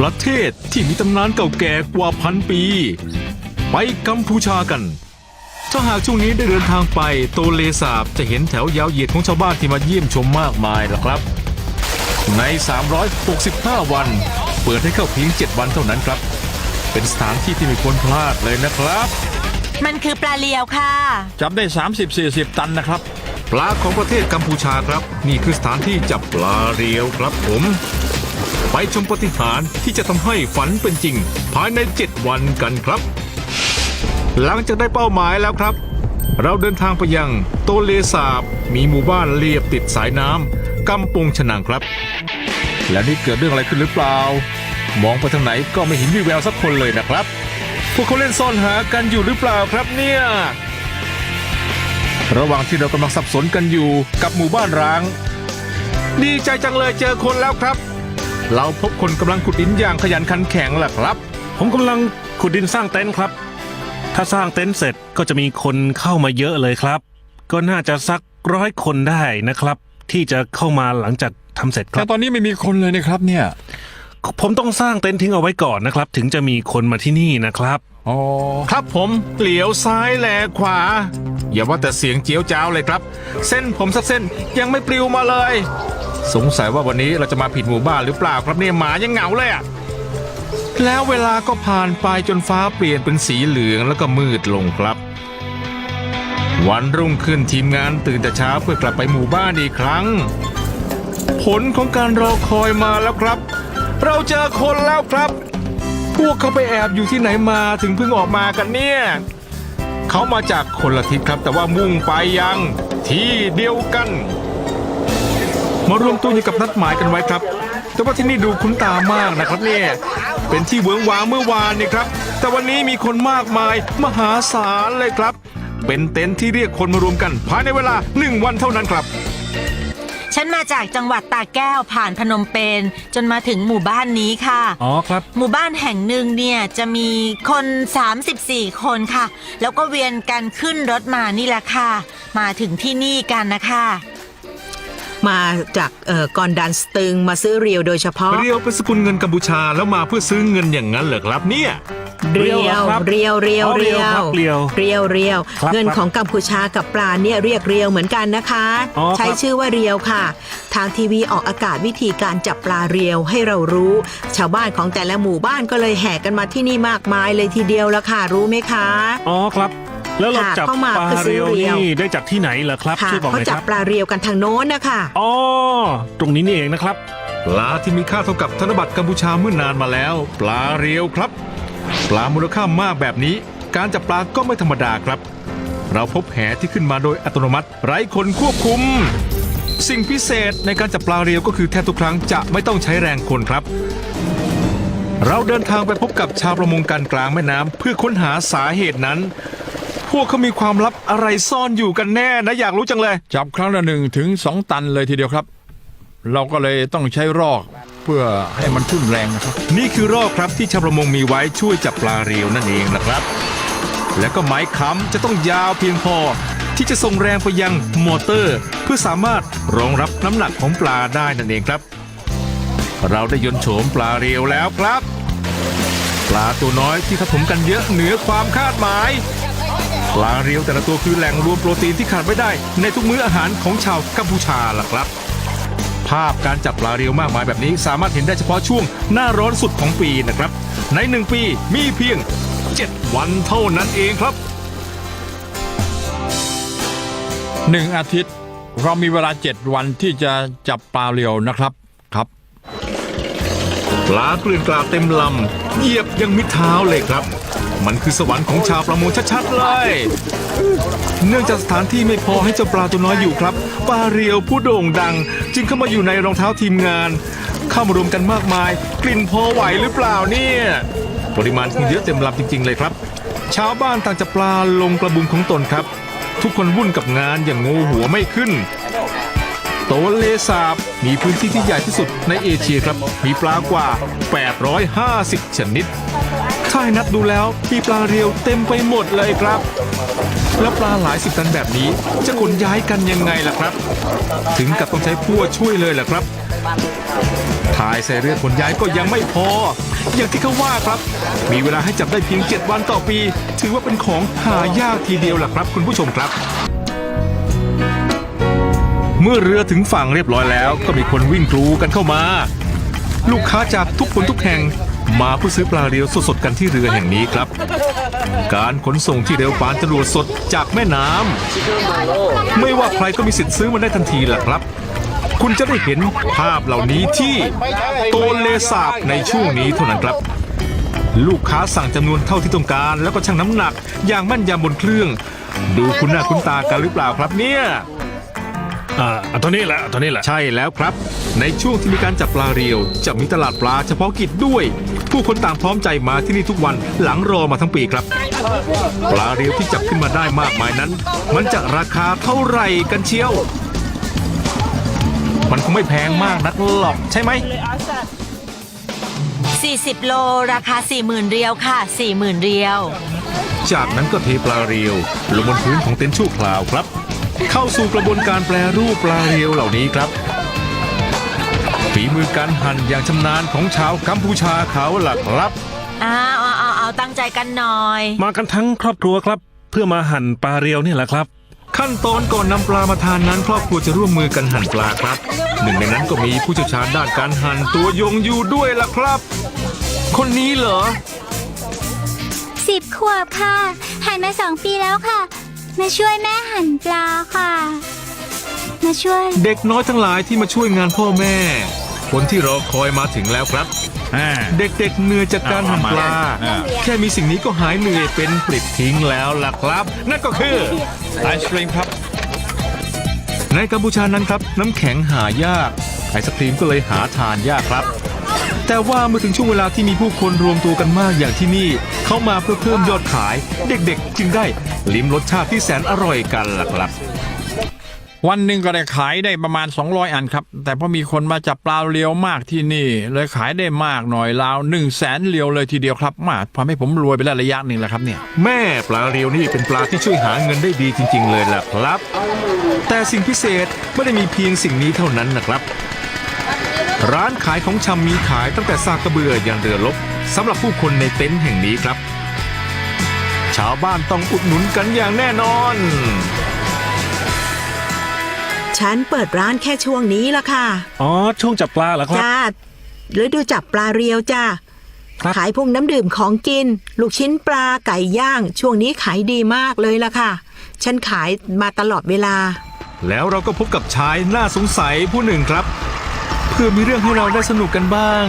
ประเทศที่มีตำนานเก่าแก่กว่าพันปี ไปกัมพูชากัน ถ้าหากช่วงนี้ได้เดินทางไปโตเลสาบจะเห็นแถวยาวเหยียดของชาวบ้านที่มาเยี่ยมชมมากมายล่ะครับ ใน 365 วัน เปิดให้เข้าเพียง 7 วันเท่านั้นครับ เป็นสถานที่ที่ไม่ควรพลาดเลยนะครับ มันคือปลาเลียวค่ะ จับได้ 30-40 ตันนะครับ ปลาของประเทศกัมพูชาครับ นี่คือสถานที่จับปลาเรียวครับผม ไปชมปฏิหารที่จะทำให้ฝันเป็นจริง ภายใน 7 วันกันครับ หลังจากได้เป้าหมายแล้วครับ เราเดินทางไปยังโตเลสาบ มีหมู่บ้านเรียบติดสายน้ำกำปงฉนังครับ และนี่เกิดเรื่องอะไรขึ้นหรือเปล่า มองไปทางไหนก็ไม่เห็นวีแววสักคนเลยนะครับ พวกเขาเล่นซ่อนหากันอยู่หรือเปล่าครับเนี่ยระหว่างที่เรากำลังสับสนกันอยู่กับหมู่บ้านร้าง ดีใจจังเลยเจอคนแล้วครับ เราพบคนกำลังขุดดินอย่างขยันขันแข็งแหละครับ ผมกำลังขุดดินสร้างเต็นท์ครับ ถ้าสร้างเต็นท์เสร็จก็จะมีคนเข้ามาเยอะเลยครับ ก็น่าจะสักร้อยคนได้นะครับ ที่จะเข้ามาหลังจากทำเสร็จคแต่รับ ตอนนี้ไม่มีคนเลยนะครับเนี่ย ผมต้องสร้างเต็นท์ทิ้งเอาไว้ก่อนนะครับ ถึงจะมีคนมาที่นี่นะครับ อ๋อครับผมเหลียวซ้ายแลขวา อย่าว่าแต่เสียงเจียวจ้าวเลยครับ เส้นผมสักเส้นยังไม่ปลิวมาเลย สงสัยว่าวันนี้เราจะมาผิดหมู่บ้านหรือเปล่าครับเนี่ยหมายังเหงาเลยอะแล้วเวลาก็ผ่านไปจนฟ้าเปลี่ยนเป็นสีเหลืองแล้วก็มืดลงครับ วันรุ่งขึ้นทีมงานตื่นแต่เช้าเพื่อกลับไปหมู่บ้านอีกครั้ง ผลของการรอคอยมาแล้วครับ เราเจอคนแล้วครับ พวกเขาไปแอบอยู่ที่ไหนมาถึงเพิ่งออกมากันเนี่ย เขามาจากคนละทิศครับ แต่ว่ามุ่งไปยังที่เดียวกัน มารวมตัวอยู่กับนัดหมายกันไว้ครับ แต่ว่าที่นี่ดูคุ้นตามากนะครับเนี่ย เป็นที่เวิ้งว้างเมื่อวานนี่ครับ แต่วันนี้มีคนมากมายมหาศาลเลยครับ เป็นเต็นท์ที่เรียกคนมารวมกันภายในเวลาหนึ่งวันเท่านั้นครับ ฉันมาจากจังหวัดตากแก้วผ่านพนมเปญจนมาถึงหมู่บ้านนี้ค่ะ อ๋อครับ หมู่บ้านแห่งหนึ่งเนี่ยจะมีคน 34 คนค่ะ แล้วก็เวียนกันขึ้นรถมานี่แหละค่ะ มาถึงที่นี่กันนะคะ มาจากเอ่อกอนดันสตึงมาซื้อเรียวโดยเฉพาะ เรียวเป็นสกุลเงินกัมพูชาแล้วมาเพื่อซื้อเงินอย่างนั้นเหรอครับเนี่ยเรียวเรียวครับเรียวเรียวอ๋อเรีเรียยววครับเรียวเรียวเรียวครับเงินครับของกัมพูชากับปลาเนี่ยเรียกเรียวเหมือนกันนะคะอ๋อครับใช้ชื่อว่าเรียวค่ะ ทางทีวีออกอากาศวิธีการจับปลาเรียวให้เรารู้ ชาวบ้านของแต่ละหมู่บ้านก็เลยแห่กันมาที่นี่มากมายเลยทีเดียวละค่ะรู้ไหมคะ อ๋อครับ แล้วเราค่ะจับเข้ามาปลาเพื่อซื้เรีอยวเรียวนี่ได้จากที่ไหนเหรอครับค่ะช่วยบอกหเขาน่อยจัคบรับปลาเรียวกันทางโน้นนะคะอ๋อตรงนี้นี่เองนะครับ ปลาที่มีค่าเท่ากับธนบัตรกัมพูชาเมื่อนานมาแล้ว ปลาเรียวครับ ปลามูลค่ามากแบบนี้ การจับปลาก็ไม่ธรรมดาครับ เราพบแหที่ขึ้นมาโดยอัตโนมัติ ไร้คนควบคุม สิ่งพิเศษในการจับปลาเรียวก็คือแทบทุกครั้งจะไม่ต้องใช้แรงคนครับเราเดินทางไปพบกับชาวประมงกันกลางแม่น้ำเพื่อค้นหาสาเหตุนั้นพ วกเขามีความลับอะไรซ่อนอยู่กันแน่นะอยากรู้จังเลย จับครั้งละหนึ่งถึงสองตันเลยทีเดียวครับ เราก็เลยต้องใช้รอกเพื่อให้มันทุ่นแรงนะครับ นี่คือรอกครับที่ชาวประมงมีไว้ช่วยจับปลาเรียวนั่นเองนะครับ แล้วก็ไม้ค้ำจะต้องยาวเพียงพอ ที่จะส่งแรงไปยังมอเตอร์ เพื่อสามารถรองรับน้ำหนักของปลาได้นั่นเองครับ เราได้ยนต์โฉมปลาเรียวแล้วครับ ปลาตัวน้อยที่ทับถมกันเยอะเหนือความคาดหมาย ปลาเรียวแต่ละตัวคือแหล่งรวมโปรตีนที่ขาดไม่ได้ ในทุกมื้ออาหารของชาวกัมพูชาล่ะครับ ภาพการจับปลาเรียวมากมายแบบนี้ สามารถเห็นได้เฉพาะช่วงหน้าร้อนสุดของปีนะครับ ในหนึ่งปีมีเพียง 7 วันเท่านั้นเองครับหนึ่งอาทิตย์เรามีเวลาเจ็ดวันที่จะจับปลาเรียวนะครับครับ ปลาเกลื่อนกลาดเต็มลำเหยียบยังมิดเท้าเลยครับ มันคือสวรรค์ของชาวประมงชัดๆเลย เนื่องจากสถานที่ไม่พอให้เจ้าปลาตัวน้อยอยู่ครับปลาเรียวผู้โด่งดัง จึงเข้ามาอยู่ในรองเท้าทีมงาน เข้ามารวมกันมากมาย กลิ่นพอไหวหรือเปล่าเนี่ยปริมาณคงเยอะเต็มลำจริง ๆ เลยครับ ชาวบ้านต่างจะปลาลงกระบุงของตนครับ ทุกคนวุ่นกับงานอย่างงูหัวไม่ขึ้นโตเลสาบมีพื้นที่ที่ใหญ่ที่สุดในเอเชียครับ มีปลากว่า 850 ชนิด ถ้าให้นับดูแล้วมีปลาเรียวเต็มไปหมดเลยครับ แล้วปลาหลายสิบตันแบบนี้ จะขนย้ายกันยังไงล่ะครับ ถึงกับต้องใช้พั่วช่วยเลยล่ะครับถ่ายใส่เรือขนย้ายก็ยังไม่พอ อย่างที่เขาว่าครับ มีเวลาให้จับได้เพียง 7 วันต่อปี ถือว่าเป็นของหายากทีเดียวล่ะครับ คุณผู้ชมครับ เมื่อเรือถึงฝั่งเรียบร้อยแล้ว ก็มีคนวิ่งกรูกันเข้ามา ลูกค้าจากทุกคนทุกแห่ง มาเพื่อซื้อปลาเรียวสดๆกันที่เรือแห่งนี้ครับ การขนส่งที่เร็วปานจรวดสดจากแม่น้ำไม่ว่าใครก็มีสิทธิ์ซื้อมันได้ทันทีแหละครับ คุณจะได้เห็นภาพเหล่านี้ที่โตเลสาบในช่วงนี้เท่านั้นครับ ลูกค้าสั่งจำนวนเท่าที่ต้องการ แล้วก็ชั่งน้ำหนัก อย่างแม่นยำบนเครื่อง ดูคุณหน้าคุณตากันหรือเปล่าครับเนี่ย อ่าเอาตัวนี้แหละเอาตัวนี้แหละใช่แล้วครับ ในช่วงที่มีการจับปลาเรียว จะมีตลาดปลาเฉพาะกิจด้วย ผู้คนต่างพร้อมใจมาที่นี่ทุกวันหลังรอมาทั้งปีครับ ปลาเรียวที่จับขึ้นมาได้มากมายนั้น มันจะราคาเท่าไหร่กันเชียว มันคงไม่แพงมากนักหรอกใช่ไหม 40 โลราคา 40,000 เรียวค่ะ 40,000 เรียว จากนั้นก็เทปลาเรียวลงบนพื้นของเต็นท์ชั่วคราวครับ เข้าสู่กระบวนการแปรรูปปลาเรียวเหล่านี้ครับฝีมือการหั่นอย่างชำนาญของชาวกัมพูชาเขาล่ะครับ อ้าวเอาเอาเอาตั้งใจกันหน่อย มากันทั้งครอบครัวครับ เพื่อมาหั่นปลาเรียวนี่แหละครับ ขั้นตอนก่อนนำปลามาทานนั้น ครอบครัวจะร่วมมือกันหั่นปลาครับ หนึ่งในนั้นก็มีผู้เชี่ยวชาญด้านการหั่นตัวยงอยู่ด้วยล่ะครับ คนนี้เหรอสิบขวบค่ะ หันมาสองปีแล้วค่ะ มาช่วยแม่หั่นปลาค่ะ มาช่วย เด็กน้อยทั้งหลายที่มาช่วยงานพ่อแม่ คนที่รอคอยมาถึงแล้วครับ อ่า เด็กๆเหนื่อยจากการหั่นปลา อ่า แค่มีสิ่งนี้ก็หายเหนื่อยเป็นปลิดทิ้งแล้วล่ะครับ นั่นก็คือ ไอศครีมครับ ในกัมพูชานั้นครับ น้ำแข็งหายาก ไอศครีมก็เลยหาทานยากครับ แต่ว่าเมื่อถึงช่วงเวลาที่มีผู้คนรวมตัวกันมากอย่างที่นี่ เข้ามาเพื่อเพิ่มยอดขาย เด็กๆ จึงได้ลิ้มรสชาติที่แสนอร่อยกันล่ะครับ วันหนึ่งก็ได้ขายได้ประมาณ 200 อันครับ แต่พอมีคนมาจับปลาเรียวมากที่นี่ เลยขายได้มากหน่อยราว1นึ่งแสนเรียวเลยทีเดียวครับมาทำให้ผมรวยไปได้ระยะหนึ่งแล้วครับเนี่ย แม่ปลาเรียวนี่เป็นปลาที่ช่วยหาเงินได้ดีจริง ๆ เลยล่ะครับ แต่สิ่งพิเศษไม่ได้มีเพียงสิ่งนี้เท่านั้นนะครับ ร้านขายของชำมีขายตั้งแต่ซากกระเบือยันเรือลบสำหรับผู้คนในเต็นท์แห่งนี้ครับ ชาวบ้านต้องอุดหนุนกันอย่างแน่นอน ฉันเปิดร้านแค่ช่วงนี้ละค่ะ อ๋อ ช่วงจับปลาเหรอครับ จ้าฤดูจับปลาเรียวจ้าครับ ขายพวกน้ำดื่มของกิน ลูกชิ้นปลาไก่ย่าง ช่วงนี้ขายดีมากเลยละค่ะ ฉันขายมาตลอดเวลา แล้วเราก็พบกับชายน่าสงสัยผู้หนึ่งครับ เพื่อมีเรื่องให้เราได้สนุกกันบ้าง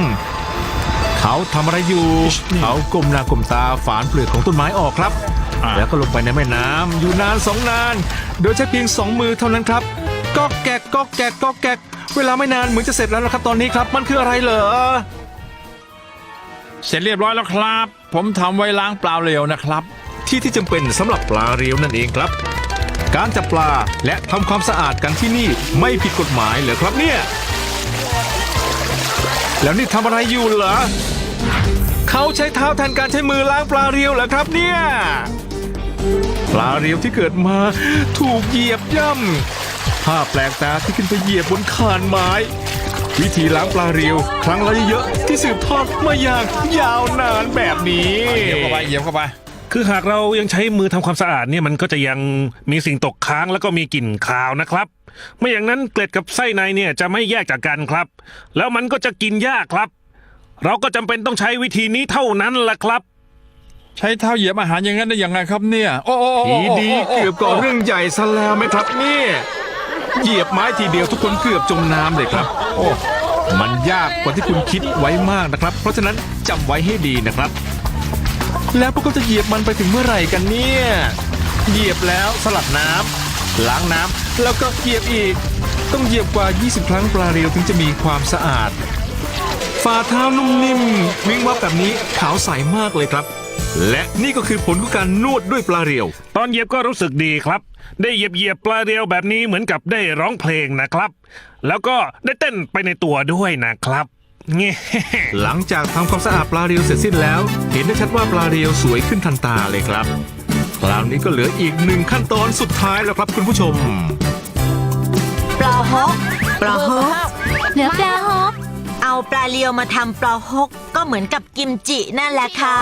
เขาทำอะไรอยู่ เขาก้มหน้าก้มตาฝานเปลือกของต้นไม้ออกครับอ่าแล้วก็ลงไปในแม่น้ำอยู่นานสองนาน โดยใช้เพียงสองมือเท่านั้นครับก็แกกก็แกกก็แกกเวลาไม่นานเหมือนจะเสร็จแล้วนะครับตอนนี้ครับมันคืออะไรเหรอเสร็จเรียบร้อยแล้วครับ ผมทำไว้ล้างปลาเรียวนะครับ ที่ที่จำเป็นสำหรับปลาเรียวนั่นเองครับ การจับปลาและทำความสะอาดกันที่นี่ไม่ผิดกฎหมายเหรอครับเนี่ย แล้วนี่ทำอะไรอยู่เหรอเขาใช้เท้าแทนการใช้มือล้างปลาเรียวเหรอครับเนี่ยปลาเรียวที่เกิดมาถูกเหยียบย่ำภาพแปลกตาที่ขึ้นไปเหยียบบนคานไม้ วิธีล้างปลาเรียวครั้งละเยอะๆที่สืบทอดมาอย่างยาวนานแบบนี้เหยียบเข้าไปเหยียบเข้าไป คือหากเรายังใช้มือทำความสะอาดเนี่ยมันก็จะยังมีสิ่งตกค้างแล้วก็มีกลิ่นคาวนะครับ ไม่อย่างนั้นเกล็ดกับไส้ในเนี่ยจะไม่แยกจากกันครับ แล้วมันก็จะกินยากครับ เราก็จำเป็นต้องใช้วิธีนี้เท่านั้นแหละครับ ใช้เท้าเหยียบอาหารอย่างนั้นได้ยังไงครับเนี่ย โอ้โอ้โอ้ทีโดีเกือบก่อเรื่องใหญ่ซะแล้วไหมครับเนี่ยเหยียบไม้ทีเดียวทุกคนเกือบจมน้ำเลยครับ โอ้มันยากกว่าที่คุณคิดไว้มากนะครับ เพราะฉะนั้นจำไว้ให้ดีนะครับ แล้วพวกเขาจะเหยียบมันไปถึงเมื่อไหร่กันเนี่ย เหยียบแล้วสลัดน้ำล้างน้ำแล้วก็เหยียบอีก ต้องเหยียบกว่า 20 ครั้งปลาเรียวถึงจะมีความสะอาดฝ่าเท้านุ่มนิ่มวิ่งวับแบบนี้ขาวใสมากเลยครับ และนี่ก็คือผลของการนวดด้วยปลาเรียว ตอนเหยียบก็รู้สึกดีครับ ได้เหยียบเหยียบปลาเรียวแบบนี้เหมือนกับได้ร้องเพลงนะครับ แล้วก็ได้เต้นไปในตัวด้วยนะครับ หลังจากทำความสะอาดปลาเรียวเสร็จสิ้นแล้ว เห็นได้ชัดว่าปลาเรียวสวยขึ้นทันตาเลยครับคราวนี้ก็เหลืออีกหนึ่งขั้นตอนสุดท้ายแล้วครับคุณผู้ชม ปลาฮกปลาฮกเหลือปลาฮกเอาปลาเรียวมาทำปลาฮกก็เหมือนกับกิมจินั่นแหละค่ะ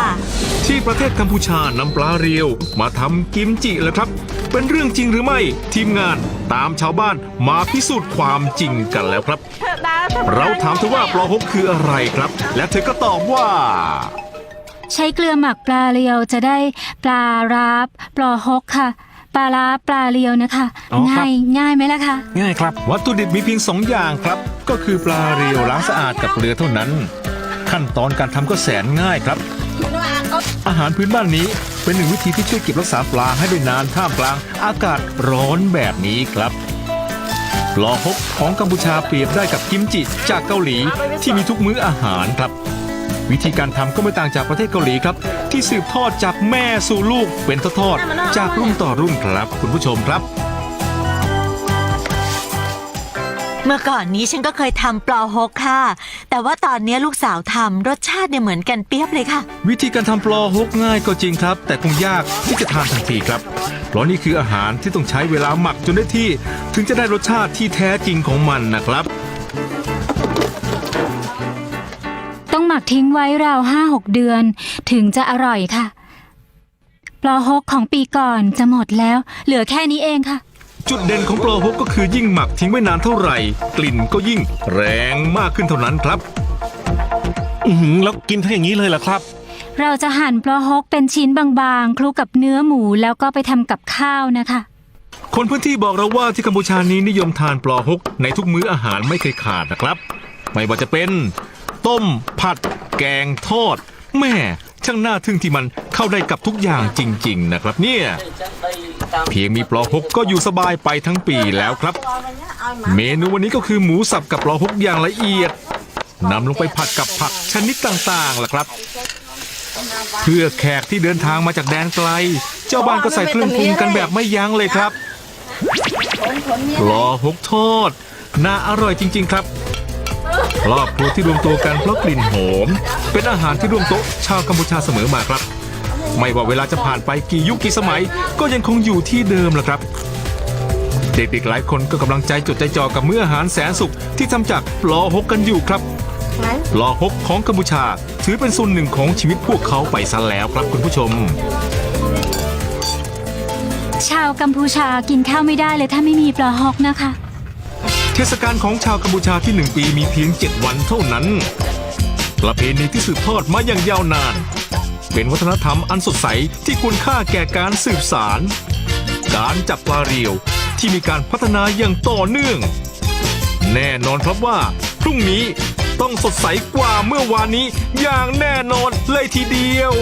ที่ประเทศกัมพูชานำปลาเรียว มาทำกิมจิแล้วครับ เป็นเรื่องจริงหรือไม่ทีมงานตามชาวบ้านมาพิสูจน์ความจริงกันแล้วครับ เราถามเธอว่าปลาฮกคืออะไรครับ และเธอก็ตอบว่า ใช้เกลือหมักปลาเรียวจะได้ปลาราบปลาฮกค่ะปลาราปลาเรียวนะคะอ๋อครับ ง่ายง่ายไหมล่ะคะง่ายครับ วัตถุดิบมีเพียงสองอย่างครับ ก็คือปลาเรียวล้างสะอาดกับเกลือเท่านั้น ขั้นตอนการทำก็แสนง่ายครับ อาหารพื้นบ้านนี้เป็นหนึ่งวิธีที่ช่วยเก็บรักษาปลาให้ได้นานท่ามกลางอากาศร้อนแบบนี้ครับปลอฮกของกัมพูชาเปรียบได้กับกิมจิจากเกาหลีที่มีทุกมื้ออาหารครับ วิธีการทำก็ไม่ต่างจากประเทศเกาหลีครับ ที่สืบทอดจากแม่สู่ลูกเป็นทอดๆจากรุ่นต่อรุ่นครับ คุณผู้ชมครับ เมื่อก่อนนี้ฉันก็เคยทำปลาฮกค่ะ แต่ว่าตอนนี้ลูกสาวทำรสชาติเนี่ยเหมือนกันเปียบเลยค่ะ วิธีการทำปลอฮกง่ายก็จริงครับ แต่คงยากที่จะทานทันทีครับ เพราะนี่คืออาหารที่ต้องใช้เวลาหมักจนได้ที่ ถึงจะได้รสชาติที่แท้จริงของมันนะครับ ต้องหมักทิ้งไว้ราวห้าหกเดือน ถึงจะอร่อยค่ะ ปลาฮกของปีก่อนจะหมดแล้ว เหลือแค่นี้เองค่ะ จุดเด่นของปลอฮกก็คือยิ่งหมักทิ้งไว้นานเท่าไหร่ กลิ่นก็ยิ่งแรงมากขึ้นเท่านั้นครับ อือหือแล้วกินทั้งอย่างนี้เลยเหรอครับ เราจะหั่นปลาฮกเป็นชิ้นบางๆคลุกกับเนื้อหมูแล้วก็ไปทำกับข้าวนะคะ คนพื้นที่บอกเราว่าที่กัมพูชานี้นิยมทานปลอฮกในทุกมื้ออาหารไม่เคยขาดนะครับ ไม่ว่าจะเป็น ต้ม ผัด แกงทอด แม่ ช่างน่าทึ่งที่มันเข้าได้กับทุกอย่างจริง ๆ นะครับ เนี่ย เพียงมีปลอฮกก็อยู่สบายไปทั้งปีแล้วครับ เมนูวันนี้ก็คือหมูสับกับปลอฮกอย่างละเอียดนำลงไปผัดกับผักชนิดต่างๆล่ะครับ เพื่อแขกที่เดินทางมาจากแดนไกล เจ้าบ้านก็ใส่เครื่องปรุงกันแบบไม่ยั้งเลยครับปลอฮกทอดน่าอร่อยจริง ๆ ครับ ครอบครัวที่รวมตัวกันเพราะกลิ่นหอม เป็นอาหารที่ร่วมโต๊ะชาวกัมพูชาเสมอมาครับ ไม่ว่าเวลาจะผ่านไปกี่ยุคกี่สมัย ก็ยังคงอยู่ที่เดิมล่ะครับ เด็กๆหลายคนก็กำลังใจจดใจจ่อกับมื้ออาหารแสนสุขที่ทำจากปลอฮกกันอยู่ครับปลอฮกของกัมพูชา ถือเป็นส่วนหนึ่งของชีวิตพวกเขาไปซะแล้วครับคุณผู้ชมชาวกัมพูชากินข้าวไม่ได้เลยถ้าไม่มีปลาฮอกนะคะ เทศกาลของชาวกัมพูชาที่หนึ่งปีมีเพียง 7 วันเท่านั้น ประเพณีที่สืบทอดมาอย่างยาวนาน เป็นวัฒนธรรมอันสดใสที่คุณค่าแก่การสืบสาร การจับปลาเรียวที่มีการพัฒนาอย่างต่อเนื่อง แน่นอนครับว่า พรุ่งนี้ต้องสดใสกว่าเมื่อวานนี้อย่างแน่นอนเลยทีเดียว